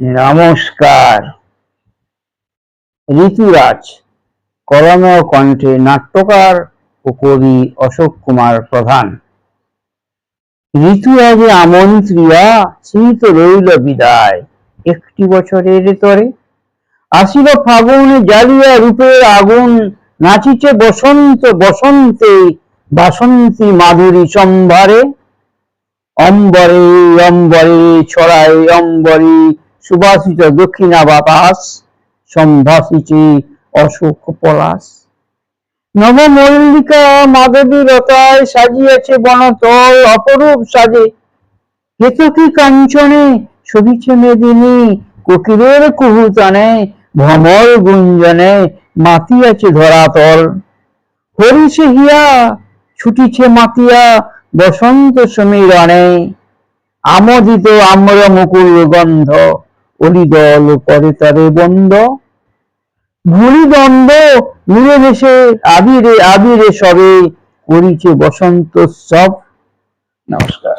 নমস্কার। ঋতুরাজ, কলম কণ্ঠে নাট্যকার ও কবি অশোক কুমার প্রধান। ঋতুরাজে আমন্ত্রিয়া শীত রইল বিদায়। একটি বছরের তরে আসিল ফাগুন জ্বালিয়া রূপের আগুন, নাচিছে বসন্ত, বসন্তে বাসন্তী মাধুরী সম্ভারে। অম্বরে অম্বরে ছড়ায়, অম্বরে সুবাসিত দক্ষিণা বাতাস সম্ভাসিছে অশোক পলাশ। নবমল্লিকা মাধবী লতায় সাজিয়েছে বনতল, অপরূপ সাজে। কেতকী কাঞ্চনে শোভিছে মেদিনী, কোকিলের কুহুতানে ভ্রমর গুঞ্জনে মাতিয়াছে ধরাতল। হরিছে হিয়া, ছুটিছে মাতিয়া, বসন্ত সমীরণে। আমোদিত আম্র মুকুল গন্ধ। অলিদল করে তারে বন্ধ। ভুলি দ্বন্দ্ব মিলেমিশে আবিরে আবিরে সবে করিছে বসন্ত সব নমস্কার।